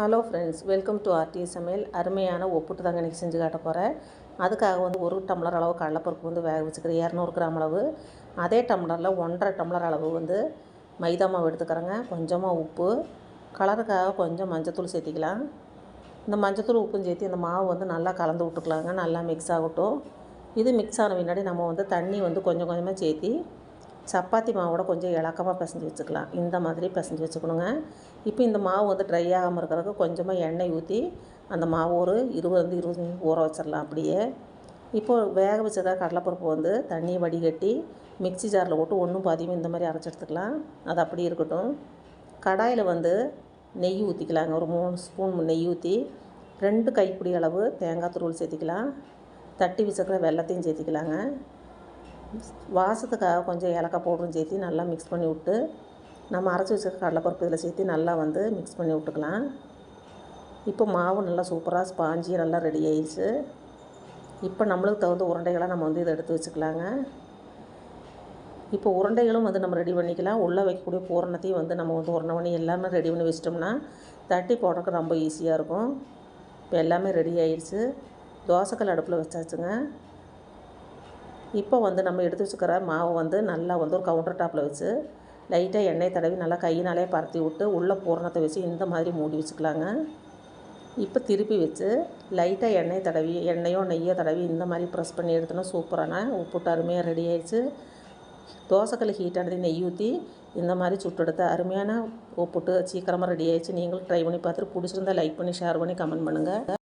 Hello friends welcome to Aarti சமையல் அருமையான ஒப்புட்டு தாங்க இன்றைக்கி செஞ்சு காட்ட போகிறேன் அதுக்காக வந்து ஒரு டம்ளர் அளவு கடலப்பருப்பு வந்து வேக வச்சுக்கிறேன். இரநூறு கிராம் அளவு. அதே டம்ளரில் ஒன்றரை டம்ளர் அளவு வந்து மைதா மாவு எடுத்துக்கிறேங்க. கொஞ்சமாக உப்பு. கலருக்காக கொஞ்சம் மஞ்சத்தூள் சேர்த்திக்கலாம். இந்த மஞ்சத்தூள் உப்பும் சேர்த்து இந்த மாவு வந்து நல்லா கலந்து விட்டுக்கலாங்க. நல்லா மிக்ஸ் ஆகட்டும். இது மிக்ஸ் ஆன பின்னாடி நம்ம வந்து தண்ணி வந்து கொஞ்சம் கொஞ்சமாக சேர்த்தி சப்பாத்தி மாவோட கொஞ்சம் இலக்கமாக பிசைஞ்சு வச்சுக்கலாம். இந்த மாதிரி பிசைஞ்சு வச்சுக்கணுங்க. இப்போ இந்த மாவு வந்து ட்ரை ஆகாமல் இருக்கிறதுக்கு கொஞ்சமாக எண்ணெய் ஊற்றி அந்த மாவு ஒரு இருபது இருபது ஊற வச்சிடலாம் அப்படியே. இப்போது வேக வச்சதா கடலைப்பருப்பு வந்து தண்ணியை வடிகட்டி மிக்ஸி ஜாரில் போட்டு ஒன்றும் பாதியும் இந்த மாதிரி அரைச்சி எடுத்துக்கலாம். அது அப்படி இருக்கட்டும். கடாயில் வந்து நெய் ஊற்றிக்கலாங்க ஒரு மூணு ஸ்பூன் நெய் ஊற்றி ரெண்டு கைப்பிடி அளவு தேங்காய் துருவல் சேர்த்திக்கலாம். தட்டி வச்சுக்கிற வெள்ளத்தையும் சேர்த்திக்கலாங்க. வாசத்துக்காக கொஞ்சம் ஏலக்காய் பவுடரும் சேர்த்து நல்லா மிக்ஸ் பண்ணி விட்டு நம்ம அரைச்சி வச்சுருக்க கடலைப்பருப்பு இதில் சேர்த்து நல்லா வந்து மிக்ஸ் பண்ணி விட்டுக்கலாம். இப்போ மாவு நல்லா சூப்பராக ஸ்பாஞ்சி நல்லா ரெடி ஆயிடுச்சு. இப்போ நம்மளுக்கு தகுந்த உருண்டைகளாக நம்ம வந்து இதை எடுத்து வச்சுக்கலாங்க. இப்போ உருண்டைகளும் வந்து நம்ம ரெடி பண்ணிக்கலாம். உள்ளே வைக்கக்கூடிய பூரணத்தையும் வந்து நம்ம வந்து உருண்டை பண்ணி எல்லாமே ரெடி பண்ணி வச்சிட்டோம்னா தட்டி போடுறதுக்கு ரொம்ப ஈஸியாக இருக்கும். இப்போ எல்லாமே ரெடி ஆயிடுச்சு. தோசைக்கல் அடுப்பில் வச்சாச்சுங்க. இப்போ வந்து நம்ம எடுத்து வச்சுக்கிற மாவை வந்து நல்லா வந்து ஒரு கவுண்டர் டாப்பில் வச்சு லைட்டாக எண்ணெய் தடவி நல்லா கையினாலே பரத்தி விட்டு உள்ளே பூரணத்தை வச்சு இந்த மாதிரி மூடி வச்சுக்கலாங்க. இப்போ திருப்பி வச்சு லைட்டாக எண்ணெய் தடவி எண்ணெயோ நெய்யோ தடவி இந்த மாதிரி ப்ரெஸ் பண்ணி எடுத்தோன்னா சூப்பரான உப்புட்டு அருமையாக ரெடி ஆயிடுச்சு. தோசைக்கல் ஹீட்டானது நெய் ஊற்றி இந்த மாதிரி சுட்டெடுத்த அருமையான உப்புட்டு சீக்கிரமாக ரெடி ஆயிடுச்சு. நீங்களும் ட்ரை பண்ணி பார்த்துட்டு பிடிச்சிருந்தா லைக் பண்ணி ஷேர் பண்ணி கமெண்ட் பண்ணுங்கள்